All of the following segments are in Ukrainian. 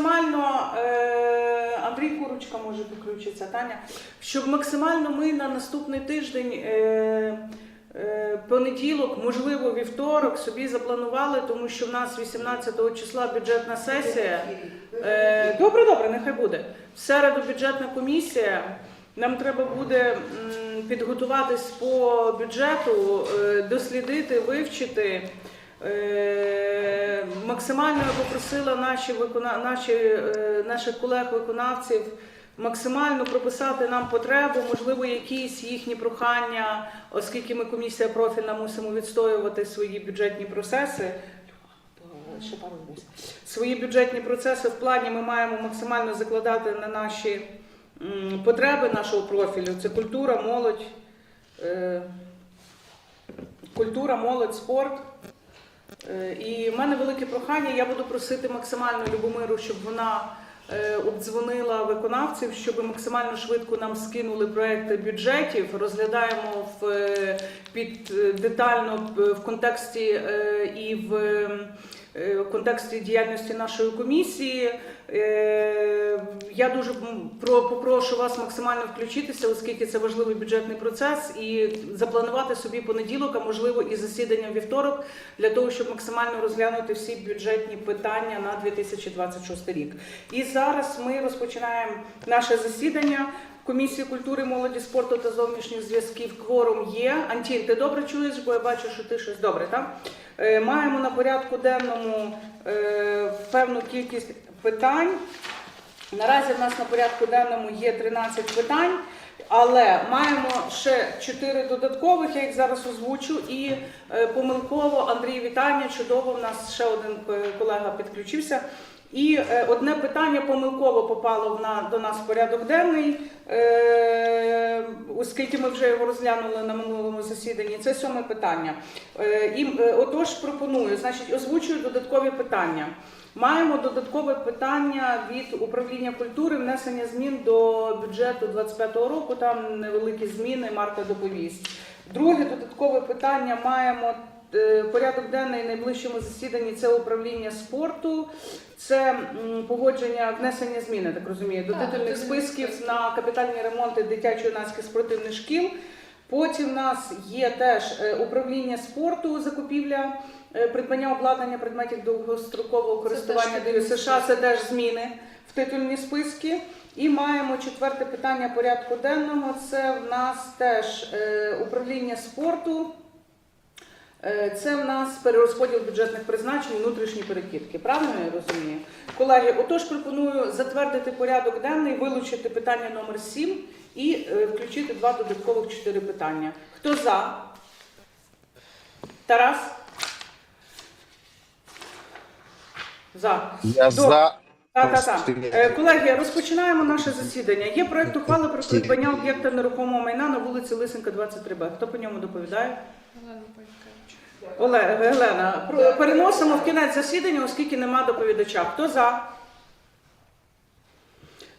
максимально е, Андрій Курочка може підключитися, Таня, щоб максимально ми на наступний тиждень. Е, е, Понеділок, можливо, вівторок собі запланували, тому що в нас 18 числа бюджетна сесія. Е, Добре, добре, нехай буде. В середу бюджетна комісія. Нам треба буде підготуватись по бюджету, е, дослідити, вивчити. Е, Максимально я попросила наші викона... наші, е, наших колег-виконавців максимально прописати нам потребу, можливо, якісь їхні прохання, оскільки ми комісія профільна мусимо відстоювати свої бюджетні процеси. Свої бюджетні процеси в плані ми маємо максимально закладати на наші потреби нашого профілю. Це культура, молодь, е, культура, молодь, спорт. Е, І в мене велике прохання. Я буду просити максимально Любомиру, щоб вона е, обдзвонила виконавців, щоб максимально швидко нам скинули проекти бюджетів. Розглядаємо в е, під детально в- контексті і в в контексті діяльності нашої комісії. Е, Я дуже попрошу вас максимально включитися, оскільки це важливий бюджетний процес, і запланувати собі понеділок, а можливо і засідання вівторок, для того, щоб максимально розглянути всі бюджетні питання на 2026 рік. І зараз ми розпочинаємо наше засідання. Комісії культури, молоді, спорту та зовнішніх зв'язків кворум є. Антін, ти добре чуєш, бо я бачу, що ти щось добре, так? Е, Маємо на порядку денному е, певну кількість питань. Наразі в нас на порядку денному є 13 питань, але маємо ще 4 додаткових, я їх зараз озвучу. І е, помилково Андрій вітання. Чудово, в нас ще один колега підключився. І е, одне питання помилково попало в на, до нас в порядок денний, е, оскільки ми вже його розглянули на минулому засіданні. Це сьоме питання. Е, і, е, отож, пропоную, значить, озвучую додаткові питання. Маємо додаткове питання від управління культури внесення змін до бюджету 25-го року. Там невеликі зміни. Марта доповість. Друге додаткове питання маємо. Е, Порядок денний найближчому засіданні це управління спорту, це погодження внесення змін, я так розумію, до титульних списків на капітальні ремонти дитячо-юнацьких спортивних шкіл. Потім в нас є теж е, управління спорту, закупівля, е, придбання обладнання предметів довгострокового користування теж ДЮСШ, це теж зміни в титульні списки. І маємо четверте питання порядку денного. Це в нас теж управління спорту. Е, Це в нас перерозподіл бюджетних призначень, внутрішні перекидки. Правильно я розумію? Колеги, отож пропоную затвердити порядок денний, вилучити питання номер 7 і е, включити два додаткових чотири питання. Хто за? Тарас? За. Я Добре. за. Так, так, так. Е, Колеги, розпочинаємо наше засідання. Є проект ухвали про придбання об'єкта нерухомого майна на вулиці Лисенка, 23Б. Хто по ньому доповідає? Олена Полякевич. Олег, Гелена, про- переносимо в кінець засідання, оскільки нема доповідача. Хто за?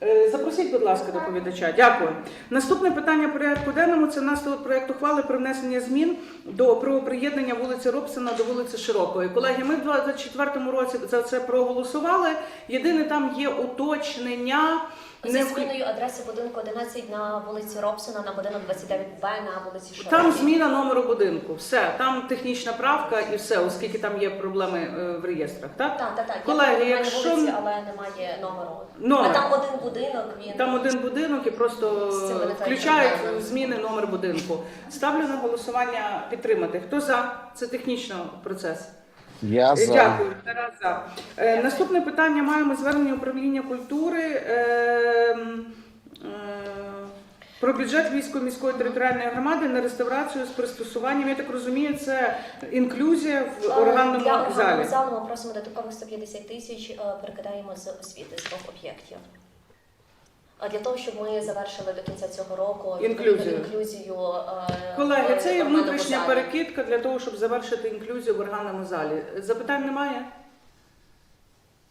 Е, Запросіть, будь ласка, доповідача. Дякую. Наступне питання порядку денному це наслідок проєкту ухвали про внесення змін до про приєднання вулиці Робсона до вулиці Широкої. Колеги, ми в 2024 році за це проголосували. Єдине там є уточнення. Зі Не в- зміною адреси будинку 11 на вулиці Робсона на будинок 29Б на вулиці Широкій. Там зміна номеру будинку. Все, там технічна правка і все, оскільки там є проблеми е, в реєстрах. Так? Так, так, так. Колеги, перейменування якщо- вулиці, але немає номеру. Номер. А там один будинок, він Там один будинок і просто З цим включають проблеми. зміни номер будинку. Ставлю на голосування підтримати. Хто за? Це технічно процес. Я Е, за. Дякую. Тарас за. Е, Наступне питання маємо звернення управління культури. е, е, Про бюджет Львівської міської територіальної громади на реставрацію з пристосуванням. Я так розумію, це інклюзія в Для органному залі. органного залу ми просимо додаткових 150 тисяч, е, перекидаємо з освіти з двох об'єктів. А для того, щоб ми завершили до кінця цього року Інклюзію. інклюзію е, Колеги, це є внутрішня перекидка для того, щоб завершити інклюзію в органному залі. Запитань немає?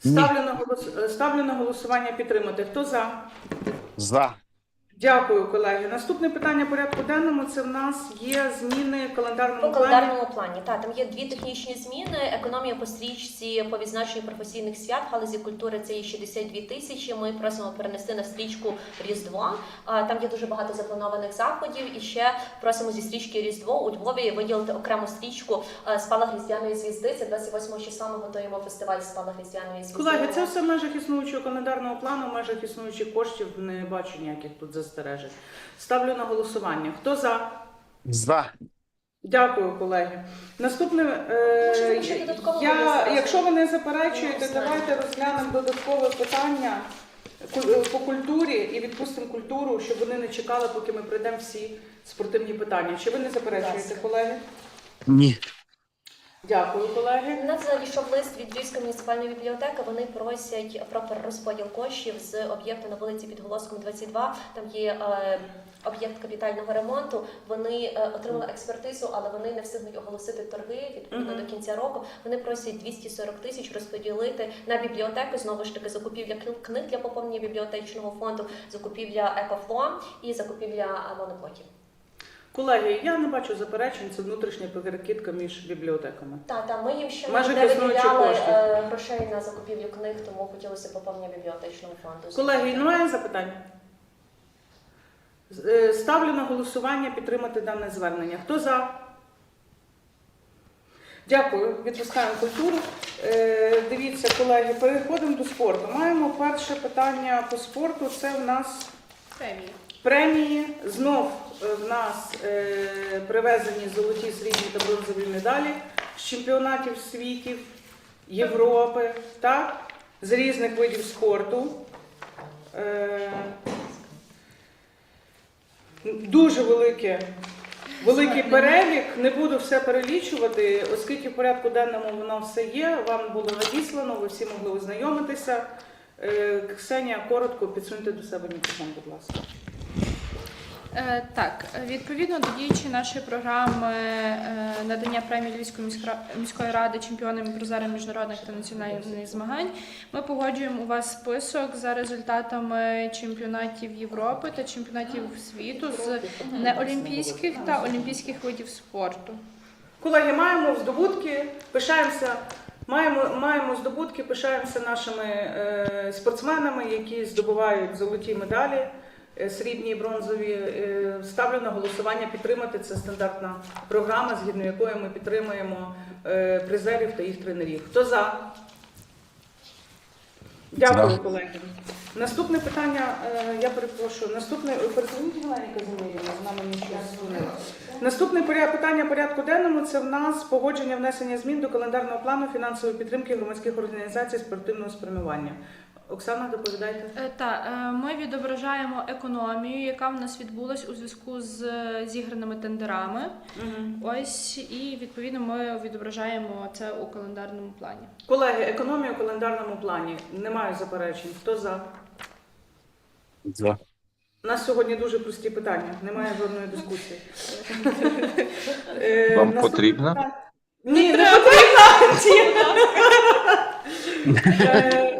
Ставлю на, голос... ставлю на голосування підтримати. Хто за? За. Дякую, колеги. Наступне питання порядку денному це в нас є зміни в календарному По плані. календарному плані та там є дві технічні зміни. Економія по стрічці по відзначенню професійних свят в галузі культури це є 62 тисячі. Ми просимо перенести на стрічку Різдва. А, Там є дуже багато запланованих заходів. І ще просимо зі стрічки Різдво у Львові виділити окрему стрічку е, спалах різдвяної звізди. Це 28 числа. Ми готуємо фестиваль спалах різдвяної звізди. Колеги, це все в межах існуючого календарного плану, в межах існуючих коштів не бачу ніяких тут застережень. Ставлю на голосування. Хто за? За. Дякую, колеги. Наступне, е, ще додатково я, винести. якщо ви не заперечуєте, давайте розглянемо додаткове питання ку- по культурі і відпустимо культуру, щоб вони не чекали, поки ми пройдемо всі спортивні питання. Чи ви не заперечуєте, колеги? Ні. Дякую, колеги. У нас надійшов лист від Львівської муніципальної бібліотеки. Вони просять про перерозподіл коштів з об'єкту на вулиці під Голоском 22. Там є е, об'єкт капітального ремонту. Вони е, отримали експертизу, але вони не встигнуть оголосити торги відповідно до кінця року. Вони просять 240 тисяч розподілити на бібліотеку. Знову ж таки, закупівля кни- книг для поповнення бібліотечного фонду, закупівля екофло і закупівля монопотів. Колеги, я не бачу заперечень, це внутрішня перекидка між бібліотеками. Та та ми їм ще Майже не виділяли кошти. е, грошей на закупівлю книг, тому хотілося поповнення бібліотечного фонду. Колеги, немає запитань? З- е, Ставлю на голосування підтримати дане звернення. Хто за? Дякую. Відпускаємо культуру. Е, Дивіться, колеги, переходимо до спорту. Маємо перше питання по спорту. Це в нас Премії. Премії. Знов е, в нас е, привезені золоті, срібні та бронзові медалі з чемпіонатів світів, Європи, так? з різних видів спорту. Е, Дуже велике, великий перелік. Не буду все перелічувати, оскільки в порядку денному воно все є. Вам було надіслано, ви всі могли ознайомитися. Ксенія, коротко підсуньте до себе мікрофон, будь ласка. Е, так, відповідно до діючої нашої програми е, надання премії Львівської міської ради чемпіонам і призерам міжнародних та національних змагань, ми погоджуємо у вас список за результатами чемпіонатів Європи та чемпіонатів світу з неолімпійських та олімпійських видів спорту. Колеги, маємо здобутки, пишаємося. Маємо, маємо здобутки, пишаємося нашими е, спортсменами, які здобувають золоті медалі, срібні і бронзові. Е, ставлю на голосування підтримати. Це стандартна програма, згідно якої ми підтримуємо е, призерів та їх тренерів. Хто за? Дякую, колеги. Наступне питання, е, я перепрошую. Наступне перезвоніть Галені Казимирівна, з нами нічого не. Наступне питання порядку денному це в нас погодження внесення змін до календарного плану фінансової підтримки громадських організацій спортивного спрямування. Оксана, доповідайте. Е, Та е, ми відображаємо економію, яка в нас відбулась у зв'язку з е, зіграними тендерами. Ось і відповідно ми відображаємо це у календарному плані. Колеги, економія у календарному плані. Немає заперечень. Хто за? За. У нас сьогодні дуже прості питання, немає жодної дискусії. Е, Вам наступне потрібно? питання- Ні, не потрібно. Е,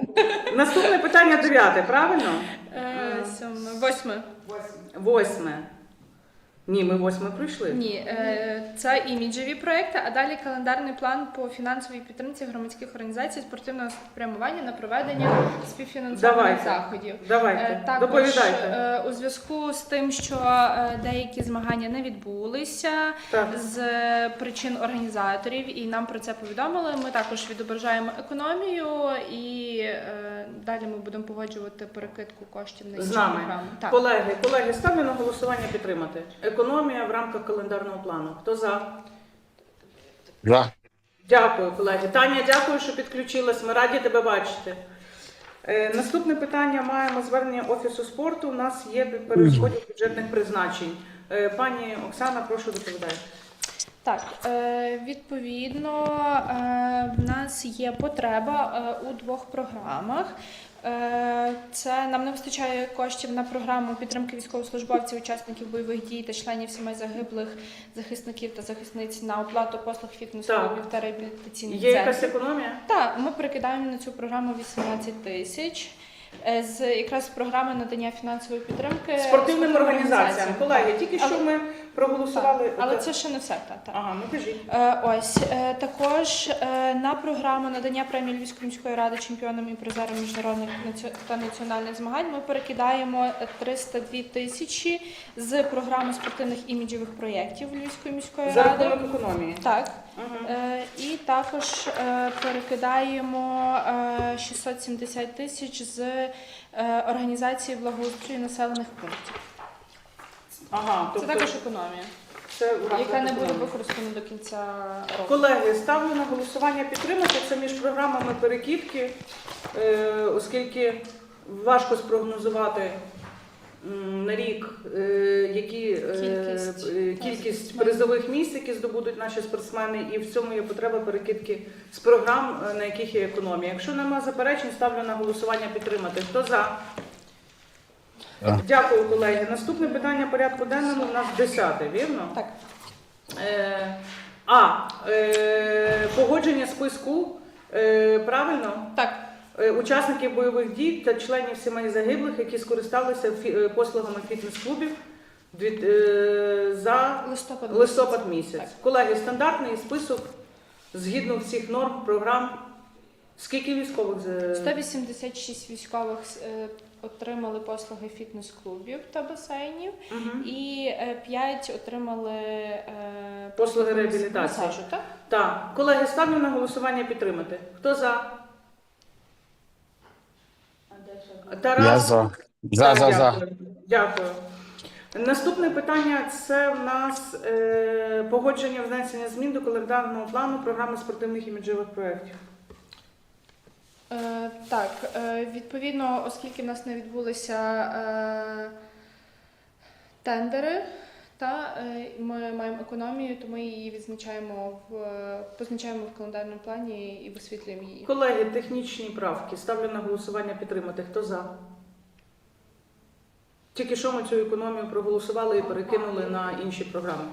Наступне питання дев'яте, правильно? Е, сьоме, восьме. Восьме. Ні, ми восьме пройшли. Ні, е, це іміджеві проекти, а далі календарний план по фінансовій підтримці громадських організацій спортивного спрямування на проведення співфінансованих заходів. Давайте, Е, Також доповідайте. е, у зв'язку з тим, що е, деякі змагання не відбулися Так. з причин організаторів, і нам про це повідомили. Ми також відображаємо економію, і е, далі ми будемо погоджувати перекидку коштів на інші програми. Так. Колеги, колеги, ставлю на голосування підтримати. Економія в рамках календарного плану. Хто за? За. Дякую, колеги. Таня, дякую, що підключилась. Ми раді тебе бачити. Е, наступне питання маємо звернення Офісу спорту. У нас є перерозподіл бюджетних призначень. Е, пані Оксана, прошу доповідайте. Так, е, відповідно, е, в нас є потреба е, у двох програмах. Це нам не вистачає коштів на програму підтримки військовослужбовців, учасників бойових дій та членів сімей загиблих захисників та захисниць на оплату послуг фітнес-клубів та реабілітаційних Є якась економія? Так, ми перекидаємо на цю програму 18 тисяч. Е, З якраз програми надання фінансової підтримки Спортивним організаціям. Колеги, тільки що Але- ми проголосували. Так, але це ще не все. Та, та. Ага, ну кажіть. Е, Ось е, також на програму надання премії Львівської міської ради чемпіонам і призерам міжнародних та національних змагань ми перекидаємо 302 тисячі з програми спортивних іміджевих проєктів Львівської міської За ради. рахунок економії. Так. Е, і також перекидаємо е, 670 тисяч з організації благоустрою населених пунктів. Ага, Це тобто також економія, це яка не буде використана до кінця року. Колеги, ставлю на голосування підтримати. Це між програмами перекидки, е, оскільки важко спрогнозувати на рік, е, які е, Кількість. е, кількість призових місць, які здобудуть наші спортсмени, і в цьому є потреба перекидки з програм, на яких є економія. Якщо нема заперечень, ставлю на голосування підтримати. Хто за? За. Дякую, колеги. Наступне питання порядку денному у нас 10, вірно? Так. Е, а, е, погодження списку, е, правильно? Так, учасників бойових дій та членів сімей загиблих, які скористалися е, послугами фітнес-клубів е, за листопад. листопад місяць. Так. Колеги, стандартний список згідно всіх норм, програм. Скільки військових 186 військових е, отримали послуги фітнес-клубів та басейнів, Мгм. і 5 отримали е, Послуги реабілітації. масажу, так? Так, колеги, ставлю на голосування підтримати. Хто за? Тарас? Я за. За, Так, за, за. дякую. Дякую. Наступне питання це в нас е, погодження внесення змін до календарного плану програми спортивних іміджевих проєктів. Е, так, е, відповідно, оскільки в нас не відбулися е, тендери, та е, ми маємо економію, то ми її відзначаємо в позначаємо в календарному плані і висвітлюємо її. Колеги, технічні правки. Ставлю на голосування підтримати. Хто за? Тільки що ми цю економію проголосували і перекинули на інші програми.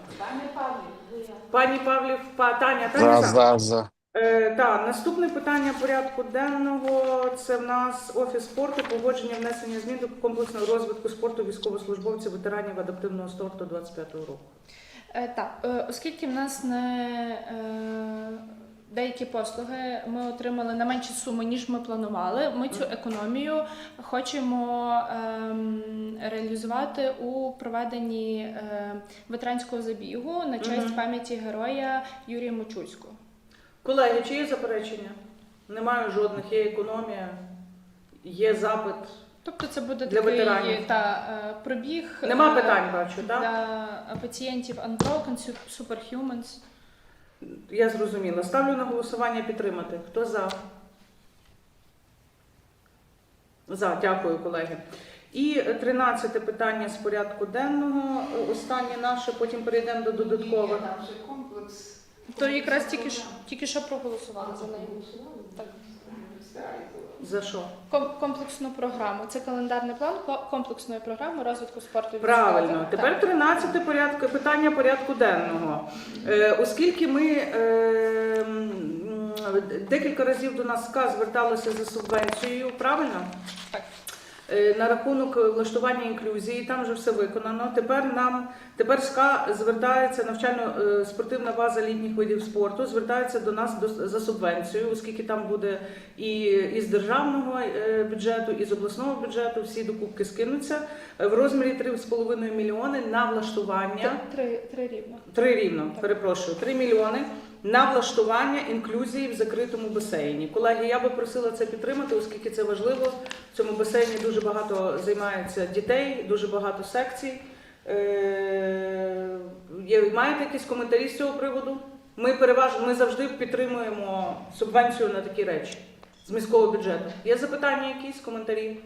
Пані Павлів, па, Таня, Таня За, за. за, за. Е, так, наступне питання порядку денного це в нас офіс спорту, погодження внесення змін до комплексного розвитку спорту військовослужбовців, ветеранів адаптивного спорту 25-го року. Е, так, е, оскільки в нас не е, деякі послуги ми отримали на менші суми, ніж ми планували, ми цю економію хочемо ем, реалізувати у проведенні е, ветеранського забігу на честь пам'яті героя Юрія Мочульського. Колеги, чи є заперечення? Немає жодних, є економія, є запит. Тобто це буде Для такий ветеранів. та, е, пробіг Нема е, питань, бачу, так? для пацієнтів Unbroken, Superhumans. Я зрозуміла. Ставлю на голосування підтримати. Хто за? За, дякую, колеги. І тринадцяте питання з порядку денного. Останнє наше, потім перейдемо до додаткових. То якраз тільки що, тільки що проголосували за неї. Так. За що? Ком- Комплексну програму. Це календарний план ко- комплексної програми розвитку спорту. і Правильно. військового. Тепер Так. 13 порядку, питання порядку денного. Е, оскільки ми е, м, декілька разів до нас СКА зверталися за субвенцією, правильно? Так. Е, На рахунок влаштування інклюзії, там вже все виконано. Тепер нам тепер СКА звертається навчально е, спортивна база літніх видів спорту, звертається до нас до, за субвенцією, оскільки там буде і із державного е, бюджету, і з обласного бюджету всі докупки скинуться в розмірі 3,5 мільйони на влаштування. Три, три рівно. Три рівно, Так. перепрошую, 3 мільйони на влаштування інклюзії в закритому басейні. Колеги, я би просила це підтримати, оскільки це важливо. В цьому басейні дуже багато займається дітей, дуже багато секцій. Е, маєте якісь коментарі з цього приводу? Ми переважно ми завжди підтримуємо субвенцію на такі речі з міського бюджету. Є запитання якісь коментарі?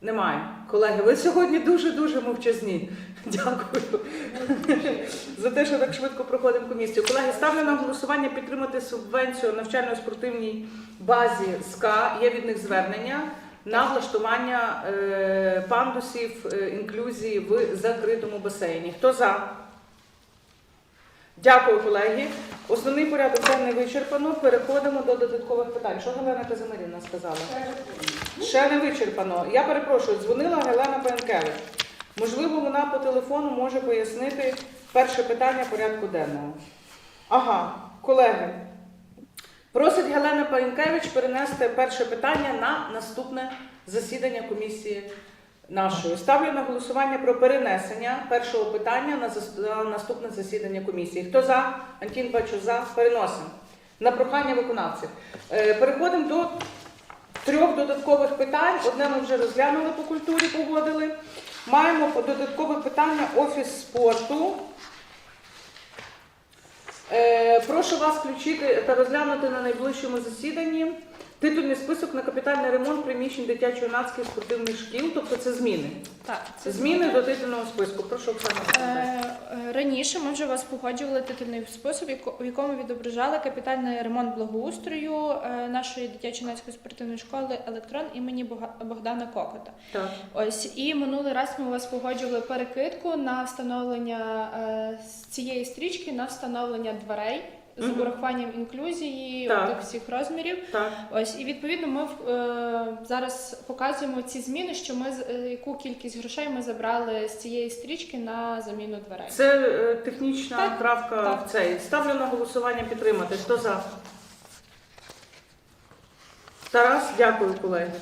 Немає. Колеги, ви сьогодні дуже-дуже мовчазні. Дякую за те, що так швидко проходимо комісію. Колеги, ставлю на голосування підтримати субвенцію навчально-спортивній базі СКА. Є від них звернення на влаштування е, пандусів е, інклюзії в закритому басейні. Хто за? Дякую, колеги. Основний порядок денний вичерпано. Переходимо до додаткових питань. Що Галина Казимирівна сказала? Ще не вичерпано. Я перепрошую, дзвонила Гелена Пенкевич. Можливо, вона по телефону може пояснити перше питання порядку денного. Ага, колеги. Просить Гелена Паєнкевич перенести перше питання на наступне засідання комісії нашої. Ставлю на голосування про перенесення першого питання на наступне засідання комісії. Хто за? Антін бачу за. Переносимо. На прохання виконавців. Е, Переходимо до трьох додаткових питань. Одне ми вже розглянули по культурі, погодили. Маємо додаткове питання офіс спорту. Е, прошу вас включити та розглянути на найближчому засіданні титульний список на капітальний ремонт приміщень дитячо-юнацьких спортивних шкіл, тобто це зміни. Так, Це зміни до титульного списку. Прошу Оксана. Е, е, Раніше ми вже вас погоджували титульний спосіб, у якому відображали капітальний ремонт благоустрою е, нашої дитячо-юнацької спортивної школи електрон імені Богдана Кокота. Так. Ось і минулий раз ми у вас погоджували перекидку на встановлення е, цієї стрічки на встановлення дверей з Мгм. урахуванням інклюзії Так. всіх розмірів. Так. Ось і відповідно ми е, зараз показуємо ці зміни, що ми е, яку кількість грошей ми забрали з цієї стрічки на заміну дверей. Це е, технічна Так, правка так. в цей. Ставлю на голосування підтримати. Хто за? Тарас, дякую, колеги.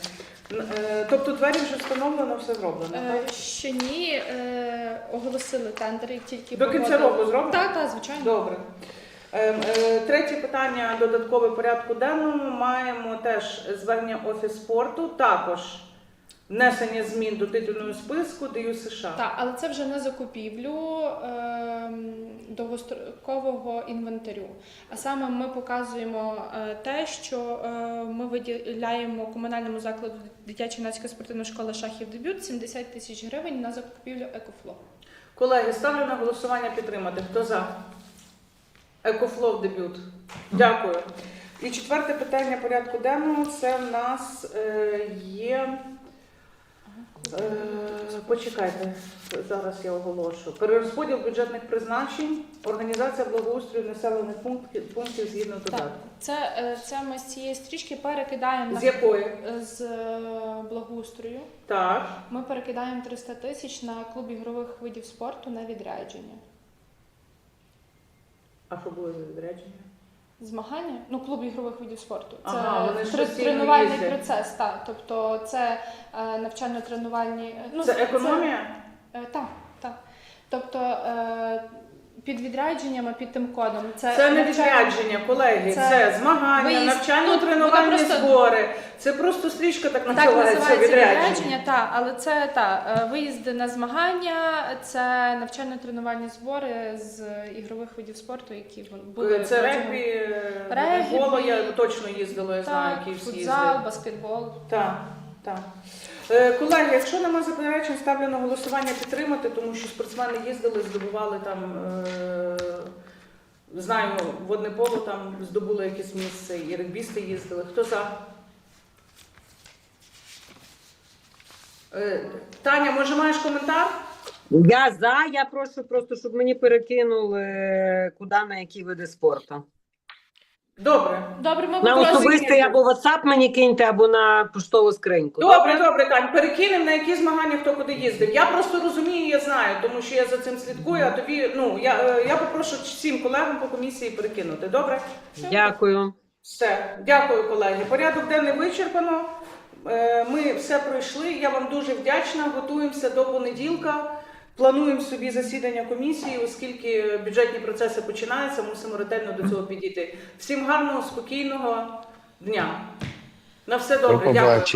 Е, Тобто двері вже встановлено, все зроблено. Е, ще ні, е, оголосили тендери тільки До кінця року зроблено? Так, так, звичайно. Добре. Ем, е, Третє питання додаткове порядку денному. Маємо теж звернення Офіс спорту, також внесення змін до титульного списку ДЮ США. Так, але це вже на закупівлю ем, довгострокового інвентарю. А саме ми показуємо е, те, що е, ми виділяємо комунальному закладу дитячо-юнацька спортивна школа шахів дебют 70 тисяч гривень на закупівлю екофло. Колеги, ставлю на голосування підтримати. Хто за? Екофлов дебют. Дякую. І четверте питання порядку денного це в нас е, є. Е, почекайте, зараз я оголошу. Перерозподіл бюджетних призначень, організація благоустрою населених пунктів, пунктів згідно Так, додатку. це, е, це ми з цієї стрічки перекидаємо З на якої? з е, благоустрою. Так. Ми перекидаємо 300 тисяч на клуб ігрових видів спорту на відрядження. А що було за відрядження? Змагання? Ну, клуб ігрових видів спорту. Це Ага, постійно тренувальний процес, так. Тобто це е, навчально-тренувальні. Ну, Це економія? Це, е, так, так. Тобто е, під відрядженнями, під тим кодом. Це, Це не відрядження, колеги, це, Це змагання, виїзд. навчально-тренувальні Ну, воно просто- збори. Це просто стрічка так Так називається, називається відрядження. так, але це так, виїзди на змагання, це навчально-тренувальні збори з ігрових видів спорту, які були Це протягом- регбі, е, Регбі. волейбол, я точно їздила, я знаю, Так, які всі футзал, їздили. баскетбол. Так, так. Е, Колеги, якщо нема заперечень, ставлю на голосування підтримати, тому що спортсмени їздили, здобували там, е, знаю, водне поло там здобули якесь місце, і регбісти їздили. Хто за? Е, Таня, може маєш коментар? Я за, я прошу просто, щоб мені перекинули куди на які види спорту. Добре. Добре, ми На попросимо. особистий або WhatsApp мені киньте, або на поштову скриньку. Добре, добре, Тань, перекинемо на які змагання хто куди їздив. Я просто розумію, я знаю, тому що я за цим слідкую, а тобі, ну, я, е, я попрошу всім колегам по комісії перекинути. Добре? Дякую. Все, дякую, колеги. Порядок денний вичерпано. Е, Ми все пройшли. Я вам дуже вдячна. Готуємося до понеділка. Плануємо собі засідання комісії, оскільки бюджетні процеси починаються, мусимо ретельно до цього підійти. Всім гарного, спокійного дня. На все добре. Дякую.